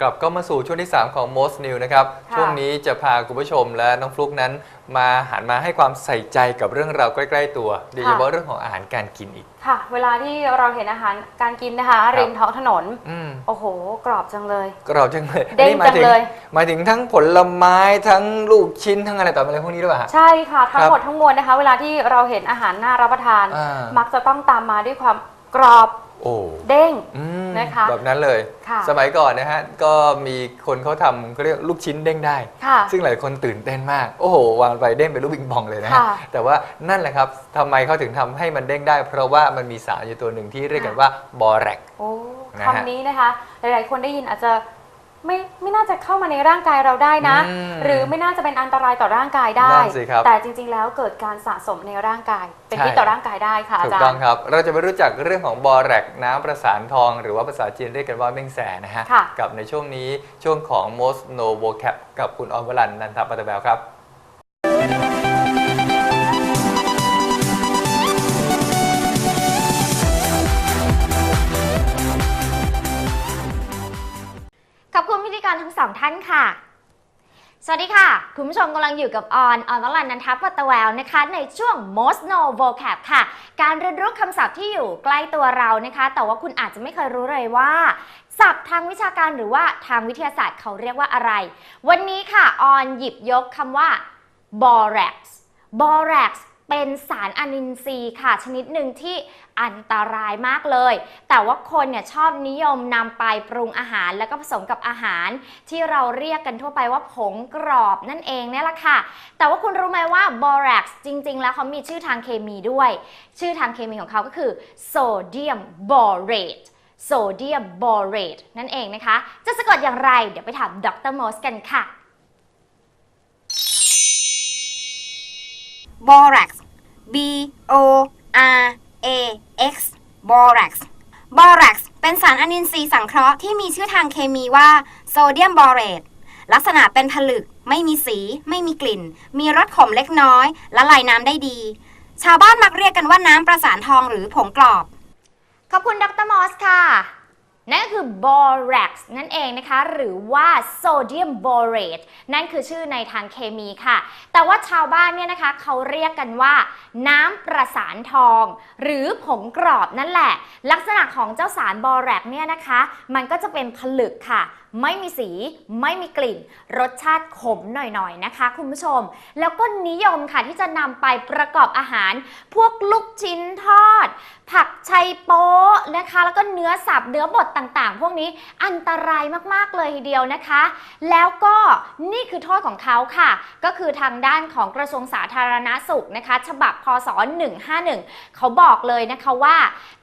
กลับก็มาสู่ช่วงที่ 3 ของ Most New นะครับค่ะช่วงนี้จะพาคุณผู้ชมและน้องฟลุกนั้น มาหันมาให้ความใส่ใจกับเรื่องราวใกล้ ๆ ตัวโดยเฉพาะเรื่องของอาหารการกินอีก ค่ะ เวลาที่เราเห็นอาหารการกินนะคะริมท้องถนนอืมโอ้โห กรอบจังเลยก็เราจังเลยเด้งนี่หมายจังถึงเลยหมายถึงทั้งผลไม้ทั้งลูกชิ้นทั้งอะไรต่ออะไรพวกนี้ด้วยป่ะฮะใช่ค่ะทั้งครับหมดทั้งมวลนะคะ เวลาที่เราเห็นอาหารน่ารับประทานอ่ามักจะต้องตามมาด้วยความกรอบ โอ้เด้งอืมนะคะแบบนั้นเลย ค่ะ สมัยก่อนนะฮะ ก็มีคนเขาทำเขาเรียกลูกชิ้นเด้งได้ ค่ะ ซึ่งหลายคนตื่นเต้นมาก โอ้โห วางไปเด้งเป็นลูกบิงบองเลยนะฮะ ค่ะแต่ว่านั่นแหละครับทำไมเขาถึงทำให้มันเด้งได้ เพราะว่ามันมีสารอยู่ตัวหนึ่งที่เรียกกันว่าบอแรก โอ้นะฮะคำนี้นะคะ หลาย ๆ คนได้ยินอาจจะ ไม่ไม่น่าจะเข้ามาในร่างกายเราได้นะ อืมหรือไม่น่าจะเป็นอันตรายต่อร่างกายได้ นั่นสิครับแต่จริง ๆ แล้วเกิดการสะสมในร่างกาย เป็นใช่ พิษต่อร่างกายได้ค่ะอาถูกจารต้องย์ครับ เราจะไปรู้จักเรื่องของบอแรกน้ำประสานทอง หรือว่าภาษาจีนเรียกกันว่าเม่งแสนะฮะค่ะกับในช่วงนี้ช่วงของ most no vocab กับคุณออมวลันนันทปัตตแบลครับ รทั้งสองท่านค่ะ สวัสดีค่ะ คุณผู้ชมกำลังอยู่กับออน ออนวลันนันทปัตตแววนะคะ ในช่วง most no vocab ค่ะ การเรียนรู้คำศัพท์ที่อยู่ใกล้ตัวเรานะคะ แต่ว่าคุณอาจจะไม่เคยรู้เลยว่าศัพท์ทางวิชาการหรือว่าทางวิทยาศาสตร์เขาเรียกว่าอะไร วันนี้ค่ะ ออนหยิบยกคำว่า borax borax เป็นสารอนินทรีย์ค่ะ ชนิดหนึ่งที่อันตรายมากเลย แต่ว่าคนเนี่ยชอบนิยมนำไปปรุงอาหารแล้วก็ผสมกับอาหาร ที่เราเรียกกันทั่วไปว่าผงกรอบนั่นเองเนี่ยแหละค่ะ แต่ว่าคุณรู้ไหมว่า borax จริง ๆ แล้วเขามีชื่อทางเคมีด้วย ชื่อทางเคมีของเขาก็คือ sodium borate sodium borate นั่นเองนะคะ จะสะกดอย่างไร เดี๋ยวไปถามดรมอสกันค่ะ borax b o r a x borax borax เป็นสารอนินทรีย์สังเคราะห์ที่มีชื่อทางเคมีว่าโซเดียมบอเรตลักษณะเป็นผลึก ไม่มีสี ไม่มีกลิ่น มีรสขมเล็กน้อย ละลายน้ำได้ดี ชาวบ้านมักเรียกกันว่าน้ำประสานทองหรือผงกรอบ ขอบคุณดรมอสค่ะ นั่นก็คือ borax นั่นเองนะคะ หรือว่า sodium borate นั่นคือชื่อในทางเคมีค่ะ แต่ว่าชาวบ้านเนี่ยนะคะเขาเรียกกันว่า น้ำประสานทอง หรือผงกรอบนั่นแหละ ลักษณะของเจ้าสาร borax เนี่ยนะคะ มันก็จะเป็นผลึกค่ะ ไม่มีสี ไม่มีกลิ่น รสชาติขมหน่อยๆนะคะ คุณผู้ชม แล้วก็นิยมค่ะที่จะนำไปประกอบอาหาร พวกลูกชิ้นทอด ผักชัยโป๊ นะคะ แล้วก็เนื้อสับเนื้อบดต่างๆ พวกนี้อันตรายมากๆเลยทีเดียวนะคะ แล้วก็นี่คือโทษของเขาค่ะ ก็คือทางด้านของกระทรวงสาธารณาสุขนะคะ ฉบับพศ 151 เขาบอกเลยนะคะว่า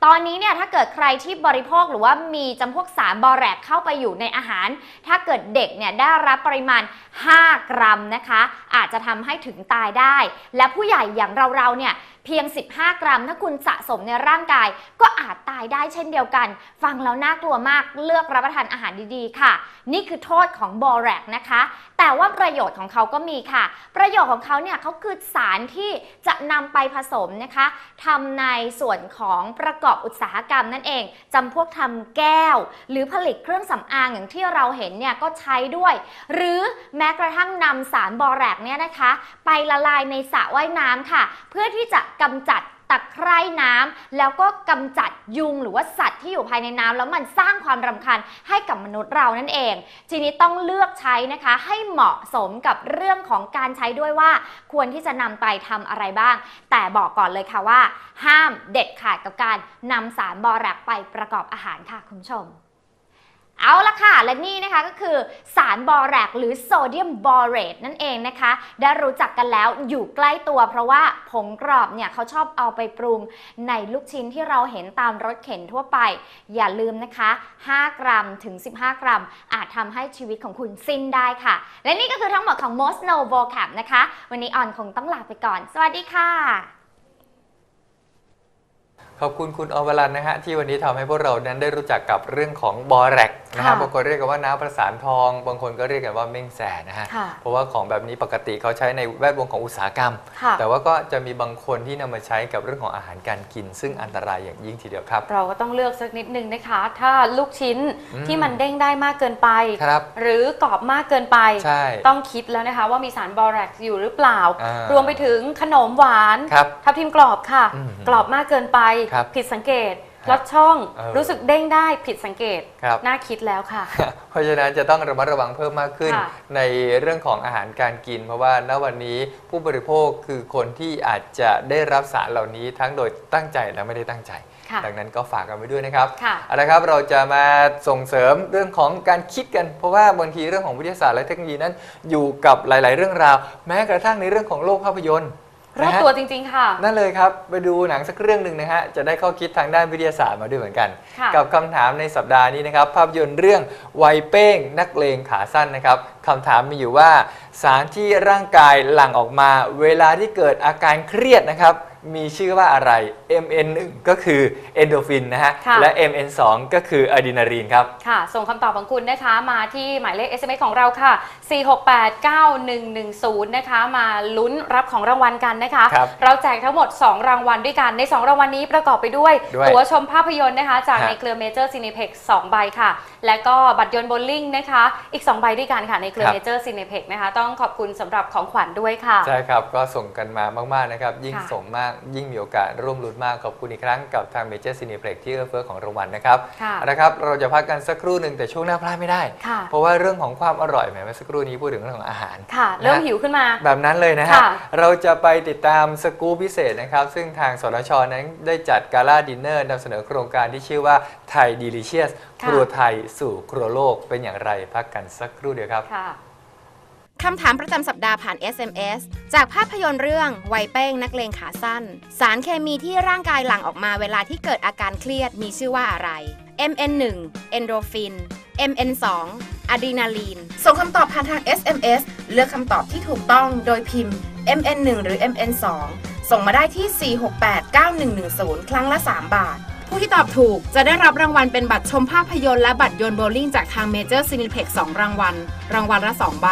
ตอนนี้เนี่ยถ้าเกิดใครที่บริโภคหรือว่ามีจำพวกสารบอแรกเข้าไปอยู่ในอาหาร ถ้าเกิดเด็กเนี่ยได้รับปริมาณ 5 กรัมนะคะ อาจจะทำให้ถึงตายได้ และผู้ใหญ่อย่างเราๆเนี่ยเพียง 15 กรัม ถ้าคุณสะสมในร่างกาย ก็อาจตายได้เช่นเดียวกัน ฟังแล้วน่ากลัวมากเลือกรับประทานอาหารดีๆ ค่ะ นี่คือโทษของบอแรกนะคะ แต่ว่าประโยชน์ของเขาก็มีค่ะ ประโยชน์ของเขาเนี่ยเขาคือสารที่จะนำไปผสมนะคะทำในส่วนของประกอบอุตสาหกรรมนั่นเองจำพวกทำแก้ว หรือผลิตเครื่องสำอางอย่างที่เราเห็นเนี่ยก็ใช้ด้วย หรือแม้กระทั่งนำสารบอแรกเนี่ยนะคะ ไปละลายในสระว่ายน้ำค่ะ เพื่อที่จะกำจัดตะไคร่น้ำแล้วก็กำจัดยุงหรือว่าสัตว์ที่อยู่ภายในน้ำแล้วมันสร้างความรำคาญให้กับมนุษย์เรานั่นเอง ทีนี้ต้องเลือกใช้นะคะให้เหมาะสมกับเรื่องของการใช้ด้วยว่า ควรที่จะนำไปทำอะไรบ้าง แต่บอกก่อนเลยค่ะว่า ห้ามเด็ดขาดกับการนำสารบอแรกไปประกอบอาหารค่ะคุณผู้ชม เอาละค่ะ และนี่นะคะก็คือสารบอแรกหรือโซเดียมบอเรตนั่นเองนะคะ ได้รู้จักกันแล้วอยู่ใกล้ตัว เพราะว่าผงกรอบเนี่ยเขาชอบเอาไปปรุงในลูกชิ้นที่เราเห็นตามรถเข็นทั่วไป อย่าลืมนะคะ 5 กรัมถึง 15 กรัม อาจทำให้ชีวิตของคุณสิ้นได้ค่ะ และนี่ก็คือทั้งหมดของ Most No Vocab นะคะ วันนี้ออนคงต้องลาไปก่อน สวัสดีค่ะ ขอบคุณคุณอวรันนะฮะที่วันนี้ทำให้พวกเรานั้นได้รู้จักกับเรื่องของบอแรกนะฮะค่ะบางคนเรียกกันว่าน้ำประสานทอง บางคนก็เรียกกันว่าเม่งแสนะฮะค่ะเพราะว่าของแบบนี้ปกติเขาใช้ในแวดวงของอุตสาหกรรมค่ะแต่ว่าก็จะมีบางคนที่นำมาใช้กับเรื่องของอาหารการกิน ซึ่งอันตรายอย่างยิ่งทีเดียวครับ เราก็ต้องเลือกสักนิดนึงนะคะ ถ้าลูกชิ้นอืมที่มันเด้งได้มากเกินไปครับหรือกรอบมากเกินไปใช่ต้องคิดแล้วนะคะว่ามีสารบอแรกซ์อยู่หรือเปล่าอ่า รวมไปถึงขนมหวานครับทับทิมกรอบค่ะอืมกรอบมากเกินไปครับผิดสังเกตครับลดช่องเออรู้สึกเด้งได้ผิดสังเกตครับน่าคิดแล้วค่ะ เพราะฉะนั้นจะต้องระมัดระวังเพิ่มมากขึ้นค่ะในเรื่องของอาหารการกิน เพราะว่าณวันนี้ผู้บริโภคคือคนที่อาจจะได้รับสารเหล่านี้ทั้งโดยตั้งใจและไม่ได้ตั้งใจค่ะดังนั้นก็ฝากกันไว้ด้วยนะครับค่ะเอาละครับเราจะมาส่งเสริมเรื่องของการคิดกัน เพราะว่าบางทีเรื่องของวิทยาศาสตร์และเทคโนโลยีนั้นอยู่กับหลาย ๆ เรื่องราว แม้กระทั่งในเรื่องของโลกภาพยนตร์ รอบนะฮะตัวจริง ๆ ค่ะ นั่นเลยครับ ไปดูหนังสักเรื่องหนึ่งนะฮะ จะได้ข้อคิดทางด้านวิทยาศาสตร์มาด้วยเหมือนกันค่ะกับคำถามในสัปดาห์นี้นะครับ ภาพยนตร์เรื่องวัยเป้งนักเลงขาสั้นนะครับคำถามมีอยู่ว่า สารที่ร่างกายหลั่งออกมา เวลาที่เกิดอาการเครียดนะครับ มีชื่อว่าอะไร MN1 ก็คือเอนโดฟินนะฮะ ค่ะ และ MN2 ก็คืออะดรีนาลีนครับ ค่ะ ส่งคำตอบของคุณนะคะมาที่หมายเลข SMS ของเราค่ะ 4689110 นะคะ มาลุ้นรับของรางวัลกันนะคะ ครับเราแจกทั้งหมด 2 รางวัลด้วยกันใน 2 รางวัลนี้ประกอบไปด้วย ด้วยตั๋วชมภาพยนตร์นะคะ จากฮะ ในเครือเมเจอร์ซีนิเพ็ก2ใบค่ะ และก็บัตรยนต์โบว์ลิ่งนะคะ อีก 2 ใบด้วยกันค่ะในเครือครับเมเจอร์ซีนิเพ็กนะคะ ต้องขอบคุณสำหรับของขวัญด้วยค่ะ ใช่ครับ ก็ส่งกันมามาก ๆ นะครับ ยิ่งค่ะส่งมากยิ่งมีโอกาสร่วมลุ้นมาก ขอบคุณอีกครั้งกับทางเมเจอร์ซีนิเพล็กที่เอื้อเฟื้อของรางวัลนะครับค่ะเอาละครับเราจะพักกันสักครู่หนึ่งแต่ช่วงหน้าพลาดไม่ได้ ค่ะ เพราะว่าเรื่องของความอร่อยแหมเมื่อสักครู่นี้พูดถึงเรื่องของอาหาร ค่ะ เริ่มหิวขึ้นมา แบบนั้นเลยนะฮะ ค่ะเราจะไปติดตามสกู๊ปพิเศษนะครับ ซึ่งทางสนชนั้นได้จัดกาล่าดินเนอร์นำเสนอโครงการที่ชื่อว่าไทยดีลิเชียสค่ะ ครัวไทยสู่ครัวโลกเป็นอย่างไรพักกันสักครู่เดียวครับ ค่ะ คำถามประจำสัปดาห์ผ่าน SMS จากภาพยนตร์เรื่องไวยเป้งนักเลงขาสั้น สารเคมีที่ร่างกายหลั่งออกมาเวลาที่เกิดอาการเครียดมีชื่อว่าอะไร MN1 เอนโดฟิน MN2 อะดรีนาลีน ส่งคำตอบผ่านทาง SMS เลือกคำตอบที่ถูกต้องโดยพิมพ์ MN1 หรือ MN2 ส่งมาได้ที่ 4689110 ครั้งละ 3 บาท ผู้ที่ตอบถูกจะได้รับรางวัลเป็นบัตรชมภาพยนตร์และบัตรโยนโบว์ลิ่งจากทางเมเจอร์ซินิเพ็ก2รางวัล รางวัลละ 2 ใบ